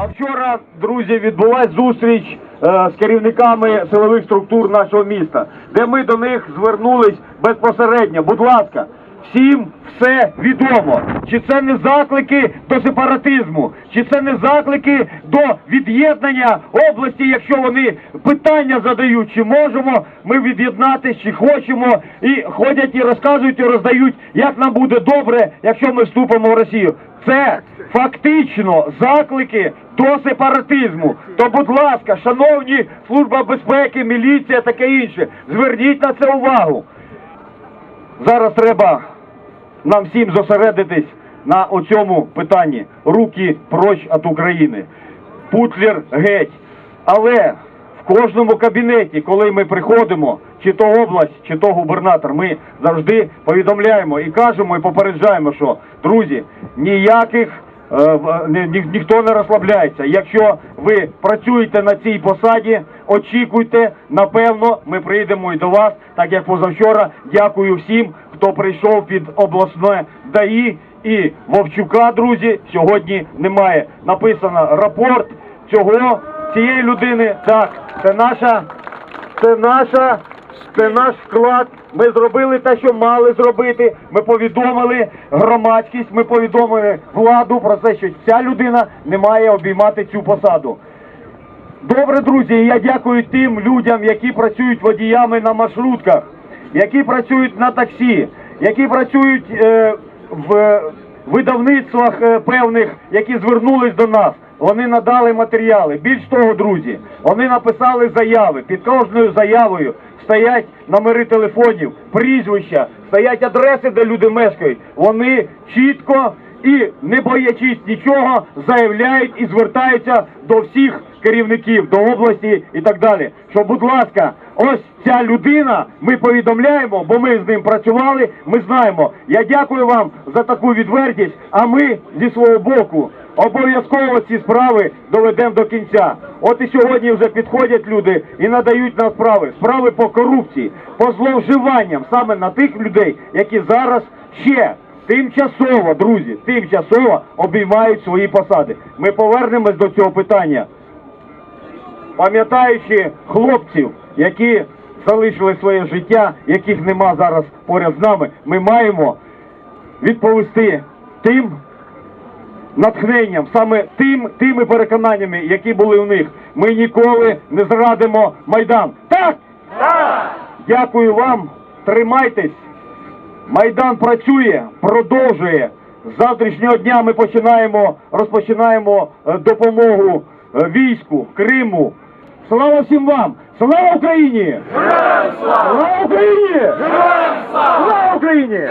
Позавчора, друзі, відбулась зустріч е, з керівниками силових структур нашого міста, де ми до них звернулись безпосередньо. Будь ласка, всім все відомо. Чи це не заклики до сепаратизму, чи це не заклики до від'єднання області, якщо вони питання задають, чи можемо ми від'єднатися, чи хочемо, і ходять і розказують і роздають, як нам буде добре, якщо ми вступимо в Росію. Це фактично заклики до сепаратизму. То, будь ласка, шановні служба безпеки, міліція, таке інше, зверніть на це увагу. Зараз треба нам всім зосередитись на оцьому питанні. Руки проч від України. Путлер геть. Але в кожному кабінеті, коли ми приходимо, чи то область, чи то губернатор, ми завжди повідомляємо і кажемо, і попереджаємо, що друзі, ніяких. е, ні- ні- ніхто не розслабляється. Якщо ви працюєте на цій посаді, очікуйте, напевно, ми прийдемо і до вас, так як позавчора. Дякую всім, хто прийшов під обласне ДАІ і Вовчука, друзі, сьогодні немає. Написано рапорт цього цієї людини. Так, це наша, це наша, це наш вклад. Ми зробили те, що мали зробити. Ми повідомили громадськість, ми повідомили владу про те, що ця людина не має обіймати цю посаду. Добре, друзі, я дякую тим людям, які працюють водіями на маршрутках, які працюють на таксі, які працюють е, в видавництвах е, певних, які звернулись до нас. Вони надали матеріали. Більш того, друзі, вони написали заяви. Під кожною заявою стоять номери телефонів, прізвища, стоять адреси, де люди мешкають. Вони чітко і не боячись нічого, заявляють і звертаються до всіх керівників, до області і так далі. Що, будь ласка, ось ця людина, ми повідомляємо, бо ми з ним працювали, ми знаємо. Я дякую вам за таку відвертість, а ми зі свого боку обов'язково ці справи доведемо до кінця. От і сьогодні вже підходять люди і надають нам справи. Справи по корупції, по зловживанням саме на тих людей, які зараз ще тимчасово, друзі, тимчасово обіймають свої посади. Ми повернемось до цього питання, пам'ятаючи хлопців, які залишили своє життя, яких нема зараз поряд з нами, ми маємо відповісти тим натхненням, саме тим, тими переконаннями, які були у них. Ми ніколи не зрадимо Майдан. Так? Так! Дякую вам, тримайтесь. Майдан працює, продовжує. З завтрашнього дня ми починаємо, розпочинаємо е, допомогу е, війську, Криму. Слава всім вам! Слава Україні! Слава Україні! Слава Україні!